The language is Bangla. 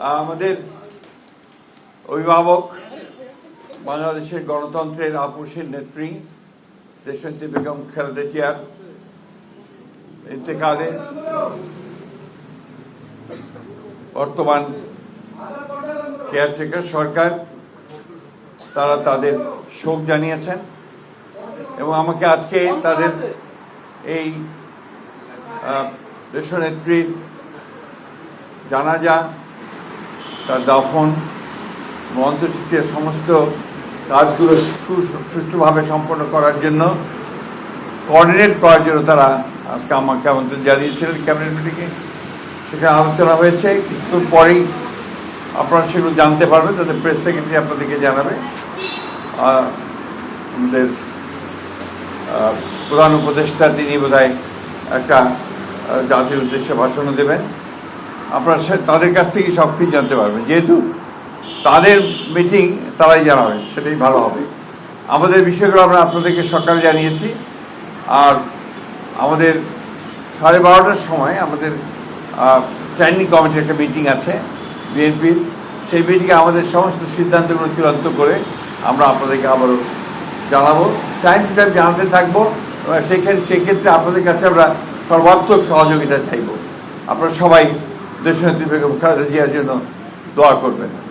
আমাদের অভিভাবক বাংলাদেশের গণতন্ত্রের আপোষের নেত্রী, দেশনেত্রী বেগম খালেদা জিয়ার ইন্তেকালে বর্তমান কেয়ারটেকার সরকার, তারা তাদের শোক জানিয়েছেন এবং আমাকে আজকে তাদের এই দেশনেত্রীর জানাজা তার দাফন এবং সমস্ত কাজগুলো সুষ্ঠুভাবে সম্পন্ন করার জন্য কোঅর্ডিনেট করার জন্য তারা আজকে আমাকে আমন্ত্রণ জানিয়েছিলেন ক্যাবিনেট মিটিংয়ে সেখানে আলোচনা হয়েছে, কিছুক্ষণ পরেই আপনারা সেগুলো জানতে পারবেন, তাদের প্রেস সেক্রেটারি আপনাদেরকে জানাবে। আমাদের প্রধান উপদেষ্টা তিনি বোধহয় একটা জাতির উদ্দেশ্যে ভাষণও দেবেন। আপনারা তাদের কাছ থেকে সব কিছু জানতে পারবেন। যেহেতু তাদের মিটিং তারাই জানাবেন সেটাই ভালো হবে। আমাদের বিষয়গুলো আমরা আপনাদেরকে সকালে জানিয়েছি। আর আমাদের সাড়ে বারোটার সময় আমাদের স্ট্যান্ডিং কমিটির একটা মিটিং আছে বিএনপির। সেই মিটিংয়ে আমাদের সমস্ত সিদ্ধান্তগুলো চূড়ান্ত করে আমরা আপনাদেরকে আবারও জানাব। টাইম টু টাইম জানাতে থাকব। সেক্ষেত্রে সেক্ষেত্রে আপনাদের কাছে আমরা সর্বাত্মক সহযোগিতা চাইব। আপনারা সবাই দেশনেত্রী বেগম খালেদা জিয়ার জন্য দোয়া করবেন।